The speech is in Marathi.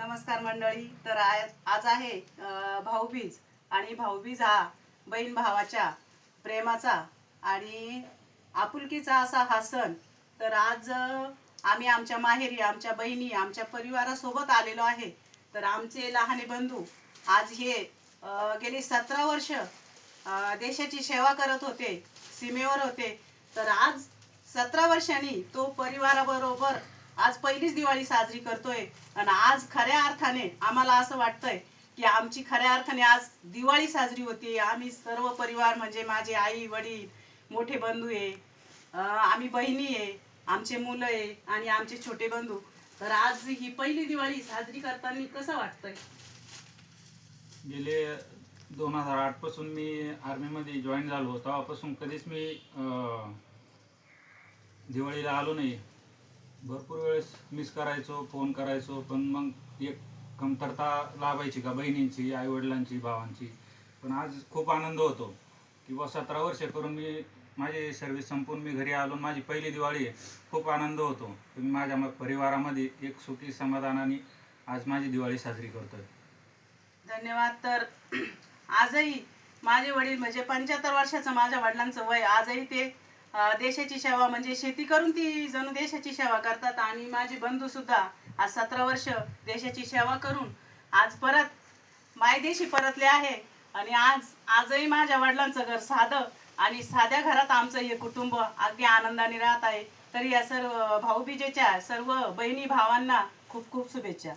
नमस्कार मंडळी. तर आज आज आहे भाऊबीज आणि भाऊबीज हा बहीण भावाच्या प्रेमाचा आणि आपुलकीचा असा हा सण. तर आज आम्ही आमच्या माहेरी आमच्या बहिणी आमच्या परिवारासोबत आलेलो आहे. तर आमचे लहाने बंधू आज हे गेले गेली सतरा वर्ष देशाची सेवा करत होते सीमेवर होते. तर आज सतरा वर्षांनी तो परिवाराबरोबर आज पहिलीच दिवाळी साजरी करतोय आणि आज खऱ्या अर्थाने आम्हाला असं वाटतंय की आमची खऱ्या अर्थाने आज दिवाळी साजरी होती आम्ही सर्व परिवार म्हणजे माझे आई वडील मोठे बंधू आहे. आम्ही बहिणी आहे. आमचे मुलं आहे आणि आमचे छोटे बंधू. तर आज ही पहिली दिवाळी साजरी करताना कसं वाटतंय? गेले दोन हजार आठपासून मी आर्मीमध्ये जॉईन झालो तेव्हापासून कधीच मी अं, दिवाळीला आलो नाही. भरपूर वेळेस मिस करायचो फोन करायचो पण मग एक कमतरता लाभायची का बहिणींची आईवडिलांची भावांची. पण आज खूप आनंद होतो किंवा सतरा वर्ष करून मी माझी सर्विस संपून मी घरी आलो. माझी पहिली दिवाळी आहे. खूप आनंद होतो. मी माझ्या म- परिवारामध्ये एक सुखी समाधानाने आज माझी दिवाळी साजरी करतोय. धन्यवाद. तर आजही माझे वडील म्हणजे पंच्याहत्तर वर्षाचं माझ्या वडिलांचं वय आजही ते देशाची सेवा म्हणजे शेती करून ती जणू देशाची सेवा करतात. आणि माझे बंधू सुद्धा आज सतरा वर्ष देशाची सेवा करून आज परत मायदेशी परतले आहे. आणि आज आजही माझ्या वडिलांचं घर साधं आणि साध्या घरात आमचं हे कुटुंब अगदी आनंदाने राहत आहे. तर या सर्व भाऊबीजेच्या सर्व बहिणी भावांना खूप खूप शुभेच्छा.